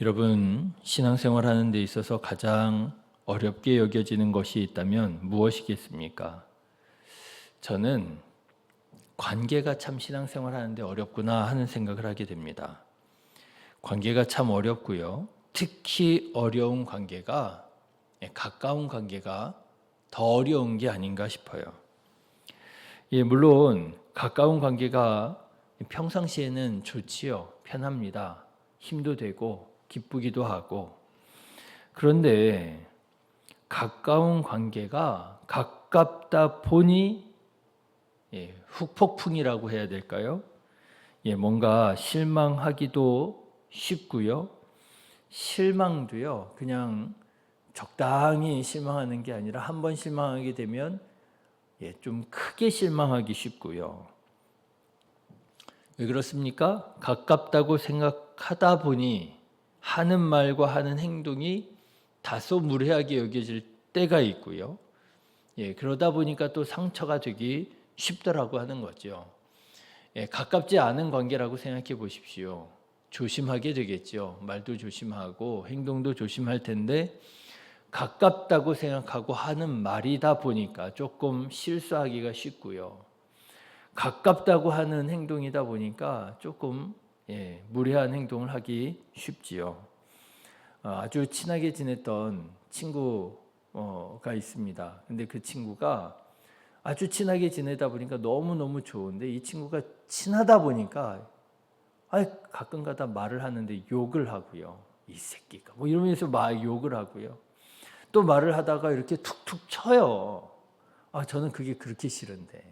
여러분 신앙생활 하는 데 있어서 가장 어렵게 여겨지는 것이 있다면 무엇이겠습니까? 저는 관계가 참 신앙생활 하는데 어렵구나 하는 생각을 하게 됩니다. 관계가 참 어렵고요. 특히 어려운 관계가 예, 가까운 관계가 더 어려운 게 아닌가 싶어요. 예, 물론 가까운 관계가 평상시에는 좋지요. 편합니다. 힘도 되고 기쁘기도 하고. 그런데 가까운 관계가 가깝다 보니 예, 후폭풍이라고 해야 될까요? 예, 뭔가 실망하기도 쉽고요. 실망도요. 그냥 적당히 실망하는 게 아니라 한 번 실망하게 되면 예, 좀 크게 실망하기 쉽고요. 왜 그렇습니까? 가깝다고 생각하다 보니 하는 말과 하는 행동이 다소 무례하게 여겨질 때가 있고요. 예, 그러다 보니까 또 상처가 되기 쉽더라고 하는 거죠. 예, 가깝지 않은 관계라고 생각해 보십시오. 조심하게 되겠죠. 말도 조심하고 행동도 조심할 텐데 가깝다고 생각하고 하는 말이다 보니까 조금 실수하기가 쉽고요. 가깝다고 하는 행동이다 보니까 조금 예, 무례한 행동을 하기 쉽지요. 어, 아주 친하게 지냈던 친구가 있습니다. 근데 그 친구가 아주 친하게 지내다 보니까 너무너무 좋은데 이 친구가 친하다 보니까 아 가끔가다 말을 하는데 욕을 하고요. 이 새끼가 뭐 이러면서 막 욕을 하고요. 또 말을 하다가 이렇게 툭툭 쳐요. 아 저는 그게 그렇게 싫은데.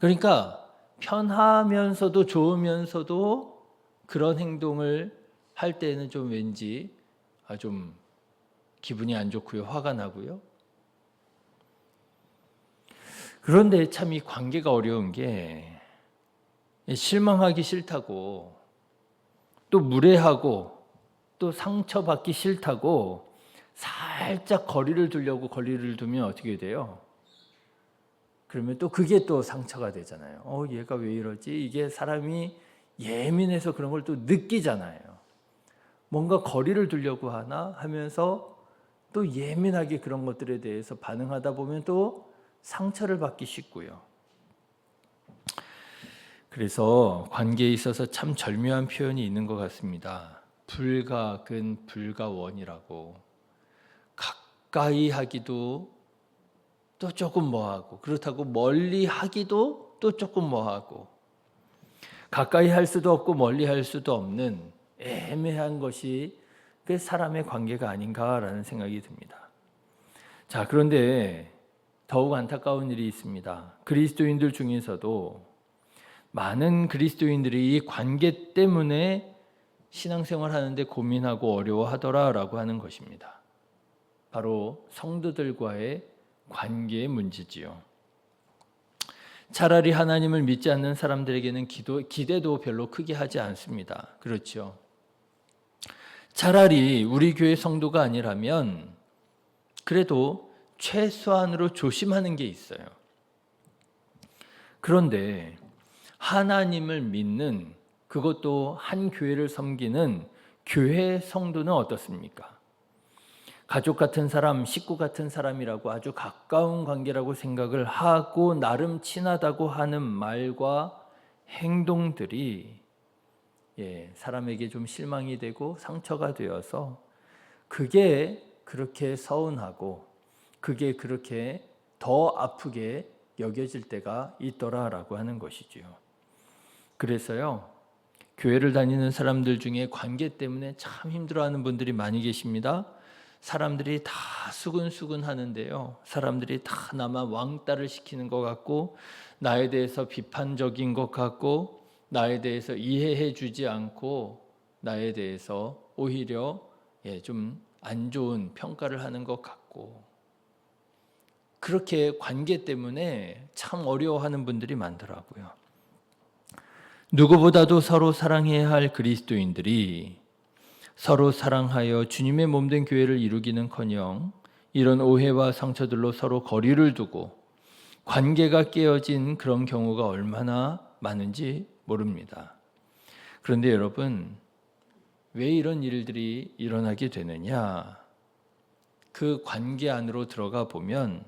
그러니까 편하면서도 좋으면서도 그런 행동을 할 때는 좀 왠지 아, 좀 기분이 안 좋고요. 화가 나고요. 그런데 참 이 관계가 어려운 게 실망하기 싫다고 또 무례하고 또 상처받기 싫다고 살짝 거리를 두려고 거리를 두면 어떻게 돼요? 그러면 또 그게 또 상처가 되잖아요. 어, 얘가 왜 이러지? 이게 사람이 예민해서 그런 걸 또 느끼잖아요. 뭔가 거리를 두려고 하나 하면서 또 예민하게 그런 것들에 대해서 반응하다 보면 또 상처를 받기 쉽고요. 그래서 관계에 있어서 참 절묘한 표현이 있는 것 같습니다. 불가근 불가원이라고 가까이 하기도 또 조금 뭐하고 그렇다고 멀리 하기도 또 조금 뭐하고 가까이 할 수도 없고 멀리 할 수도 없는 애매한 것이 그 사람의 관계가 아닌가라는 생각이 듭니다. 자, 그런데 더욱 안타까운 일이 있습니다. 그리스도인들 중에서도 많은 그리스도인들이 이 관계 때문에 신앙생활 하는데 고민하고 어려워하더라라고 하는 것입니다. 바로 성도들과의 관계의 문제지요. 차라리 하나님을 믿지 않는 사람들에게는 기도, 기대도 별로 크게 하지 않습니다. 그렇죠. 차라리 우리 교회 성도가 아니라면 그래도 최소한으로 조심하는 게 있어요. 그런데 하나님을 믿는 그것도 한 교회를 섬기는 교회 성도는 어떻습니까? 가족 같은 사람, 식구 같은 사람이라고 아주 가까운 관계라고 생각을 하고 나름 친하다고 하는 말과 행동들이 예, 사람에게 좀 실망이 되고 상처가 되어서 그게 그렇게 서운하고 그게 그렇게 더 아프게 여겨질 때가 있더라라고 하는 것이지요. 그래서요. 교회를 다니는 사람들 중에 관계 때문에 참 힘들어하는 분들이 많이 계십니다. 사람들이 다 수근수근 하는데요. 사람들이 다 나만 왕따를 시키는 것 같고, 나에 대해서 비판적인 것 같고, 나에 대해서 이해해 주지 않고, 나에 대해서 오히려 예, 좀 안 좋은 평가를 하는 것 같고, 그렇게 관계 때문에 참 어려워하는 분들이 많더라고요. 누구보다도 서로 사랑해야 할 그리스도인들이 서로 사랑하여 주님의 몸된 교회를 이루기는커녕 이런 오해와 상처들로 서로 거리를 두고 관계가 깨어진 그런 경우가 얼마나 많은지 모릅니다. 그런데 여러분 왜 이런 일들이 일어나게 되느냐? 그 관계 안으로 들어가 보면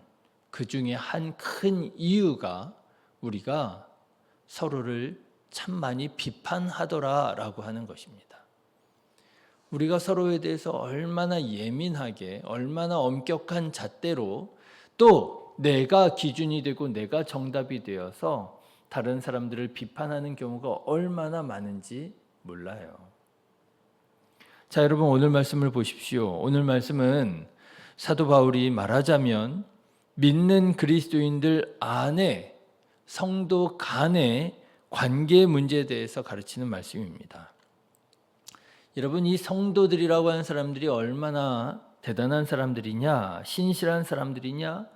그 중에 한 큰 이유가 우리가 서로를 참 많이 비판하더라라고 하는 것입니다. 우리가 서로에 대해서 얼마나 예민하게, 얼마나 엄격한 잣대로 또 내가 기준이 되고 내가 정답이 되어서 다른 사람들을 비판하는 경우가 얼마나 많은지 몰라요. 자, 여러분 오늘 말씀을 보십시오. 오늘 말씀은 사도 바울이 말하자면 믿는 그리스도인들 안에 성도 간의 관계 문제에 대해서 가르치는 말씀입니다. 여러분 이 성도들이라고 하는 사람들이 얼마나 대단한 사람들이냐, 신실한 사람들이냐?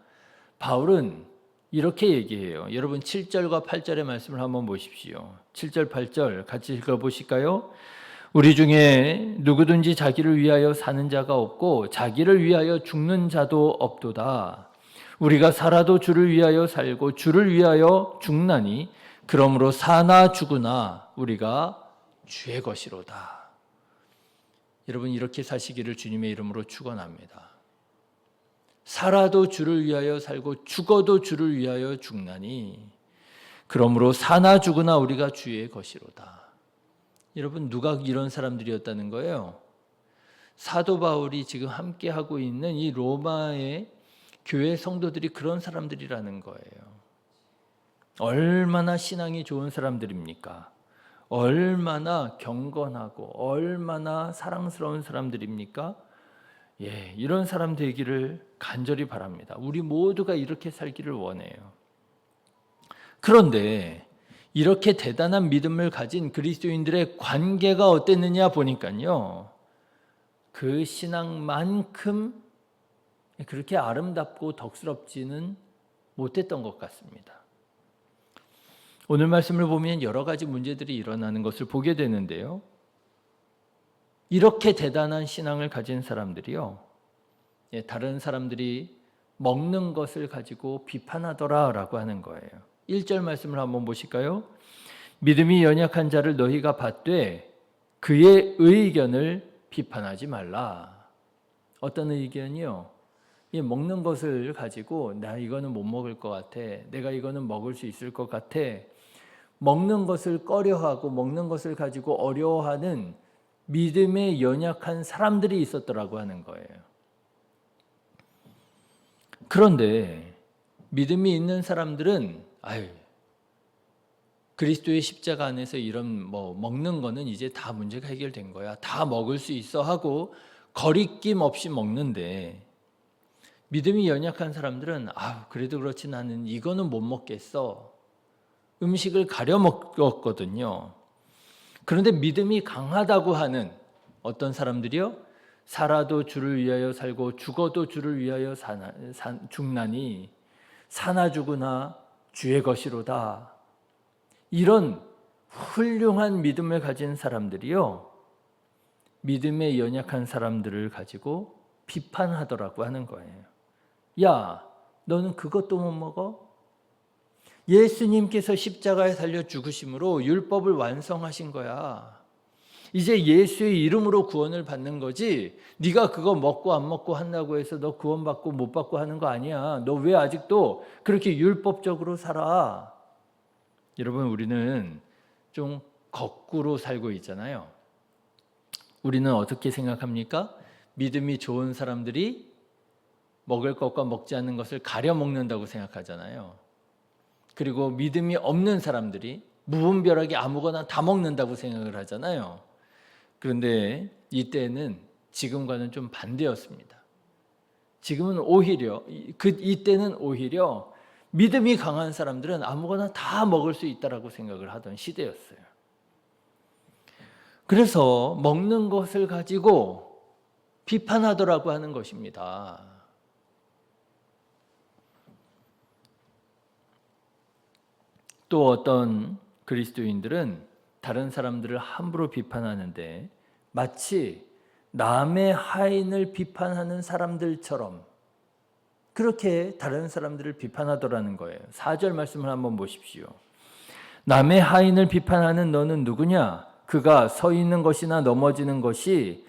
바울은 이렇게 얘기해요. 여러분 7절과 8절의 말씀을 한번 보십시오. 7절 8절 같이 읽어 보실까요? 우리 중에 누구든지 자기를 위하여 사는 자가 없고 자기를 위하여 죽는 자도 없도다. 우리가 살아도 주를 위하여 살고 주를 위하여 죽나니 그러므로 사나 죽으나 우리가 주의 것이로다. 여러분 이렇게 사시기를 주님의 이름으로 축원합니다. 살아도 주를 위하여 살고 죽어도 주를 위하여 죽나니 그러므로 사나 죽으나 우리가 주의 것이로다. 여러분 누가 이런 사람들이었다는 거예요? 사도 바울이 지금 함께 하고 있는 이 로마의 교회 성도들이 그런 사람들이라는 거예요. 얼마나 신앙이 좋은 사람들입니까? 얼마나 경건하고 얼마나 사랑스러운 사람들입니까? 예, 이런 사람 되기를 간절히 바랍니다. 우리 모두가 이렇게 살기를 원해요. 그런데 이렇게 대단한 믿음을 가진 그리스도인들의 관계가 어땠느냐 보니까요. 그 신앙만큼 그렇게 아름답고 덕스럽지는 못했던 것 같습니다. 오늘 말씀을 보면 여러 가지 문제들이 일어나는 것을 보게 되는데요. 이렇게 대단한 신앙을 가진 사람들이요. 예, 다른 사람들이 먹는 것을 가지고 비판하더라라고 하는 거예요. 1절 말씀을 한번 보실까요? 믿음이 연약한 자를 너희가 받되 그의 의견을 비판하지 말라. 어떤 의견이요? 이 먹는 것을 가지고 나 이거는 못 먹을 것 같아. 내가 이거는 먹을 수 있을 것 같아. 먹는 것을 꺼려하고 먹는 것을 가지고 어려워하는 믿음에 연약한 사람들이 있었더라고 하는 거예요. 그런데 믿음이 있는 사람들은 아유 그리스도의 십자가 안에서 이런 뭐 먹는 거는 이제 다 문제가 해결된 거야. 다 먹을 수 있어 하고 거리낌 없이 먹는데 믿음이 연약한 사람들은 아 그래도 그렇지 나는 이거는 못 먹겠어. 음식을 가려 먹었거든요. 그런데 믿음이 강하다고 하는 어떤 사람들이요? 살아도 주를 위하여 살고 죽어도 주를 위하여 사나, 사, 죽나니 사나 죽으나 주의 것이로다. 이런 훌륭한 믿음을 가진 사람들이요. 믿음에 연약한 사람들을 가지고 비판하더라고 하는 거예요. 야, 너는 그것도 못 먹어? 예수님께서 십자가에 달려 죽으심으로 율법을 완성하신 거야. 이제 예수의 이름으로 구원을 받는 거지. 네가 그거 먹고 안 먹고 한다고 해서 너 구원 받고 못 받고 하는 거 아니야. 너 왜 아직도 그렇게 율법적으로 살아? 여러분 우리는 좀 거꾸로 살고 있잖아요. 우리는 어떻게 생각합니까? 믿음이 좋은 사람들이 먹을 것과 먹지 않는 것을 가려 먹는다고 생각하잖아요. 그리고 믿음이 없는 사람들이 무분별하게 아무거나 다 먹는다고 생각을 하잖아요. 그런데 이때는 지금과는 좀 반대였습니다. 지금은 오히려 그 이때는 오히려 믿음이 강한 사람들은 아무거나 다 먹을 수 있다라고 생각을 하던 시대였어요. 그래서 먹는 것을 가지고 비판하더라고 하는 것입니다. 또 어떤 그리스도인들은 다른 사람들을 함부로 비판하는데 마치 남의 하인을 비판하는 사람들처럼 그렇게 다른 사람들을 비판하더라는 거예요. 4절 말씀을 한번 보십시오. 남의 하인을 비판하는 너는 누구냐? 그가 서 있는 것이나 넘어지는 것이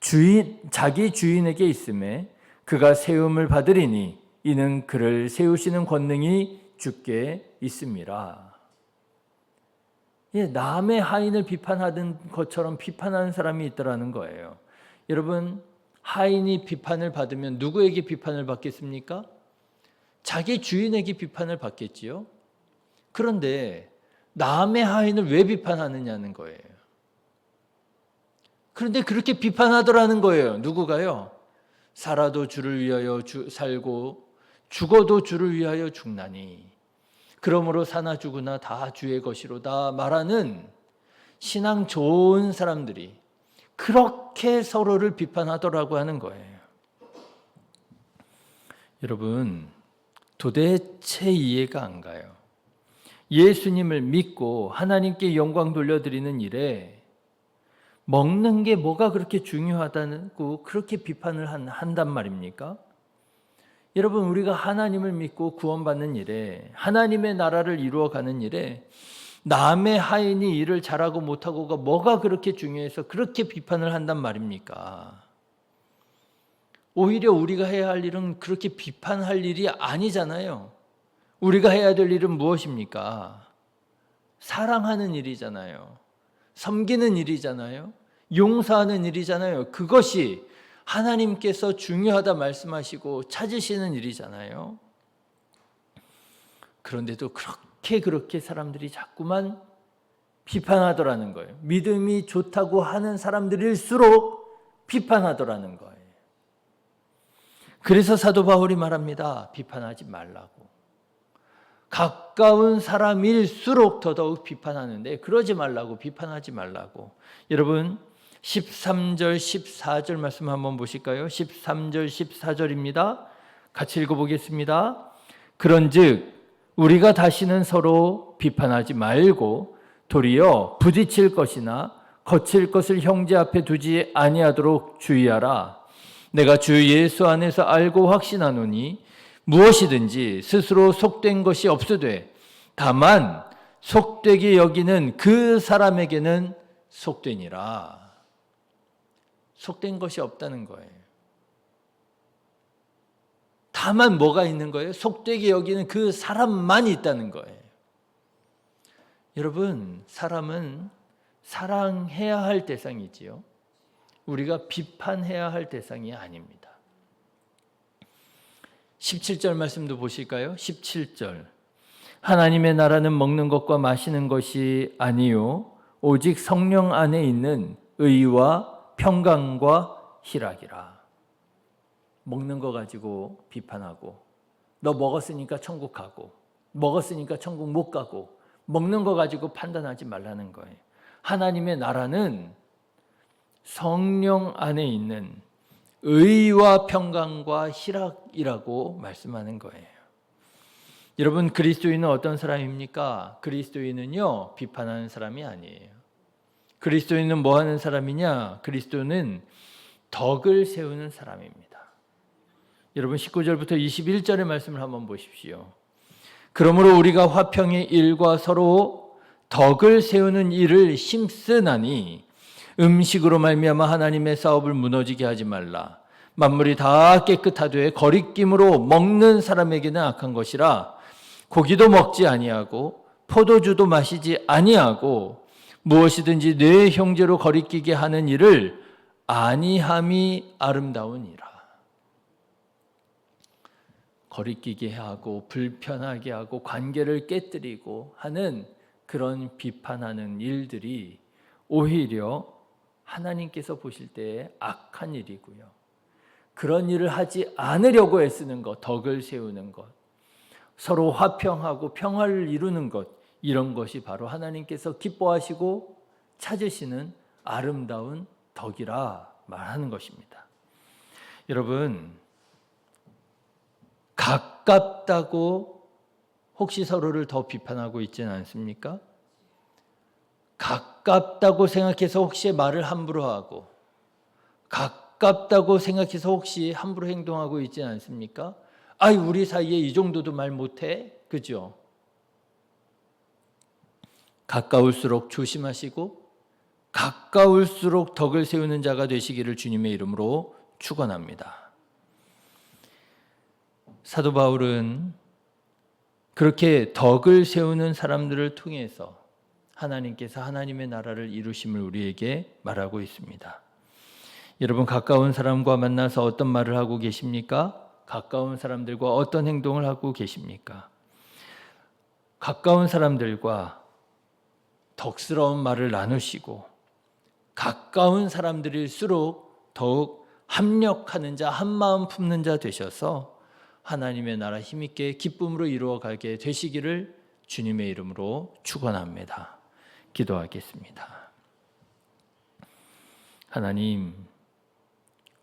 주인 자기 주인에게 있음에 그가 세움을 받으리니 이는 그를 세우시는 권능이 주께 있음이라. 예, 남의 하인을 비판하던 것처럼 비판하는 사람이 있더라는 거예요. 여러분, 하인이 비판을 받으면 누구에게 비판을 받겠습니까? 자기 주인에게 비판을 받겠지요. 그런데 남의 하인을 왜 비판하느냐는 거예요. 그런데 그렇게 비판하더라는 거예요. 누구가요? 살아도 주를 위하여 주, 살고 죽어도 주를 위하여 죽나니 그러므로 사나 죽으나 다 주의 것이로다 말하는 신앙 좋은 사람들이 그렇게 서로를 비판하더라고 하는 거예요. 여러분, 도대체 이해가 안 가요. 예수님을 믿고 하나님께 영광 돌려드리는 일에 먹는 게 뭐가 그렇게 중요하다고 그렇게 비판을 한, 한단 말입니까? 여러분, 우리가 하나님을 믿고 구원받는 일에, 하나님의 나라를 이루어가는 일에, 남의 하인이 일을 잘하고 못하고가 뭐가 그렇게 중요해서 그렇게 비판을 한단 말입니까? 오히려 우리가 해야 할 일은 그렇게 비판할 일이 아니잖아요. 우리가 해야 될 일은 무엇입니까? 사랑하는 일이잖아요. 섬기는 일이잖아요. 용서하는 일이잖아요. 그것이 하나님께서 중요하다 말씀하시고 찾으시는 일이잖아요. 그런데도 그렇게 그렇게 사람들이 자꾸만 비판하더라는 거예요. 믿음이 좋다고 하는 사람들일수록 비판하더라는 거예요. 그래서 사도 바울이 말합니다. 비판하지 말라고. 가까운 사람일수록 더더욱 비판하는데 그러지 말라고 비판하지 말라고. 여러분 13절 14절 말씀 한번 보실까요? 13절 14절입니다. 같이 읽어 보겠습니다. 그런즉 우리가 다시는 서로 비판하지 말고 도리어 부딪힐 것이나 거칠 것을 형제 앞에 두지 아니하도록 주의하라. 내가 주 예수 안에서 알고 확신하노니 무엇이든지 스스로 속된 것이 없으되 다만 속되게 여기는 그 사람에게는 속되니라. 속된 것이 없다는 거예요. 다만 뭐가 있는 거예요? 속되게 여기는 그 사람만 있다는 거예요. 여러분, 사람은 사랑해야 할 대상이지요. 우리가 비판해야 할 대상이 아닙니다. 17절 말씀도 보실까요? 17절. 하나님의 나라는 먹는 것과 마시는 것이 아니요 오직 성령 안에 있는 의와 평강과 희락이라. 먹는 거 가지고 비판하고 너 먹었으니까 천국 가고 먹었으니까 천국 못 가고 먹는 거 가지고 판단하지 말라는 거예요. 하나님의 나라는 성령 안에 있는 의와 평강과 희락이라고 말씀하는 거예요. 여러분 그리스도인은 어떤 사람입니까? 그리스도인은요 비판하는 사람이 아니에요. 그리스도인은 뭐 하는 사람이냐? 그리스도는 덕을 세우는 사람입니다. 여러분 19절부터 21절의 말씀을 한번 보십시오. 그러므로 우리가 화평의 일과 서로 덕을 세우는 일을 심쓰나니 음식으로 말미암아 하나님의 사업을 무너지게 하지 말라. 만물이 다 깨끗하되 거리낌으로 먹는 사람에게는 악한 것이라. 고기도 먹지 아니하고 포도주도 마시지 아니하고 무엇이든지 내 형제로 거리끼게 하는 일을 아니함이 아름다우니라. 거리끼게 하고 불편하게 하고 관계를 깨뜨리고 하는 그런 비판하는 일들이 오히려 하나님께서 보실 때 악한 일이고요. 그런 일을 하지 않으려고 애쓰는 것, 덕을 세우는 것, 서로 화평하고 평화를 이루는 것, 이런 것이 바로 하나님께서 기뻐하시고 찾으시는 아름다운 덕이라 말하는 것입니다. 여러분, 가깝다고 혹시 서로를 더 비판하고 있지는 않습니까? 가깝다고 생각해서 혹시 말을 함부로 하고 가깝다고 생각해서 혹시 함부로 행동하고 있지 않습니까? 아이 우리 사이에 이 정도도 말 못해 그죠? 가까울수록 조심하시고 가까울수록 덕을 세우는 자가 되시기를 주님의 이름으로 축원합니다. 사도 바울은 그렇게 덕을 세우는 사람들을 통해서 하나님께서 하나님의 나라를 이루심을 우리에게 말하고 있습니다. 여러분 가까운 사람과 만나서 어떤 말을 하고 계십니까? 가까운 사람들과 어떤 행동을 하고 계십니까? 가까운 사람들과 덕스러운 말을 나누시고 가까운 사람들일수록 더욱 합력하는 자, 한마음 품는 자 되셔서 하나님의 나라 힘있게 기쁨으로 이루어가게 되시기를 주님의 이름으로 축원합니다. 기도하겠습니다. 하나님,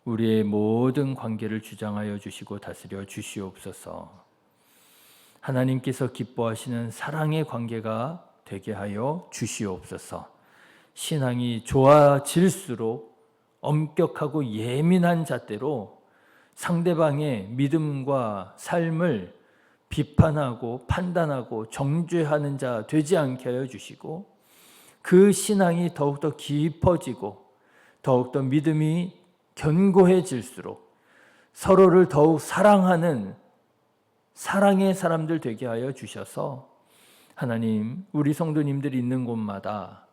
우리의 모든 관계를 주장하여 주시고 다스려 주시옵소서. 하나님께서 기뻐하시는 사랑의 관계가 되게 하여 주시옵소서. 신앙이 좋아질수록 엄격하고 예민한 잣대로 상대방의 믿음과 삶을 비판하고 판단하고 정죄하는 자 되지 않게 하여 주시고 그 신앙이 더욱더 깊어지고 더욱더 믿음이 견고해질수록 서로를 더욱 사랑하는 사랑의 사람들 되게 하여 주셔서 하나님 우리 성도님들이 있는 곳마다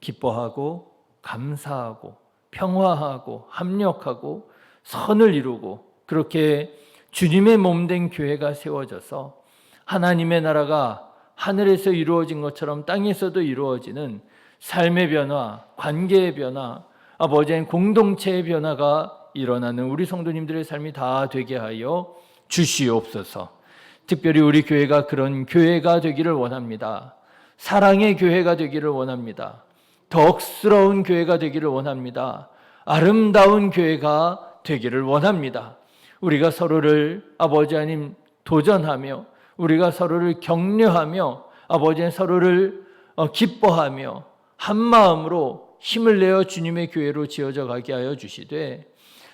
기뻐하고 감사하고 평화하고 합력하고 선을 이루고 그렇게 주님의 몸된 교회가 세워져서 하나님의 나라가 하늘에서 이루어진 것처럼 땅에서도 이루어지는 삶의 변화, 관계의 변화, 아버지의 공동체의 변화가 일어나는 우리 성도님들의 삶이 다 되게 하여 주시옵소서. 특별히 우리 교회가 그런 교회가 되기를 원합니다. 사랑의 교회가 되기를 원합니다. 덕스러운 교회가 되기를 원합니다. 아름다운 교회가 되기를 원합니다. 우리가 서로를 아버지 하나님 도전하며 우리가 서로를 격려하며 아버지 서로를 어, 기뻐하며 한 마음으로 힘을 내어 주님의 교회로 지어져 가게 하여 주시되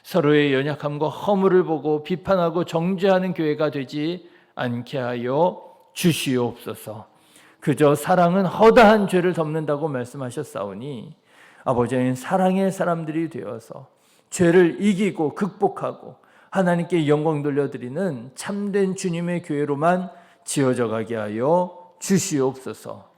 서로의 연약함과 허물을 보고 비판하고 정죄하는 교회가 되지 않게 하여 주시옵소서. 그저 사랑은 허다한 죄를 덮는다고 말씀하셨사오니 아버지는 사랑의 사람들이 되어서 죄를 이기고 극복하고 하나님께 영광 돌려드리는 참된 주님의 교회로만 지어져 가게 하여 주시옵소서.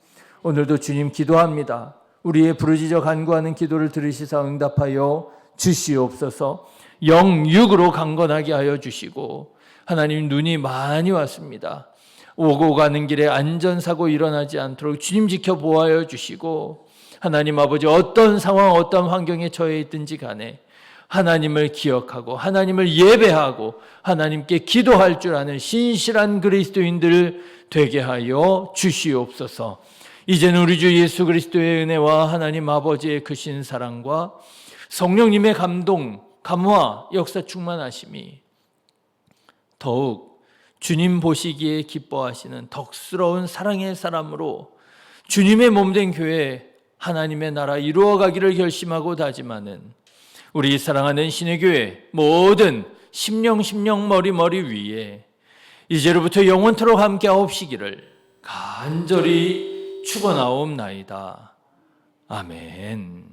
오늘도 주님 기도합니다. 우리의 부르짖어 간구하는 기도를 들으시사 응답하여 주시옵소서. 영육으로 강건하게 하여 주시고 하나님 눈이 많이 왔습니다. 오고 가는 길에 안전사고 일어나지 않도록 주님 지켜보아여 주시고 하나님 아버지 어떤 상황 어떤 환경에 처해 있든지 간에 하나님을 기억하고 하나님을 예배하고 하나님께 기도할 줄 아는 신실한 그리스도인들 되게 하여 주시옵소서. 이제는 우리 주 예수 그리스도의 은혜와 하나님 아버지의 크신 사랑과 성령님의 감동, 감화, 역사 충만하심이 더욱 주님 보시기에 기뻐하시는 덕스러운 사랑의 사람으로 주님의 몸된 교회 하나님의 나라 이루어가기를 결심하고 다짐하는 우리 사랑하는 신의 교회 모든 심령 심령 머리 머리 위에 이제로부터 영원토록 함께 하옵시기를 간절히 축원하옵나이다. 아멘.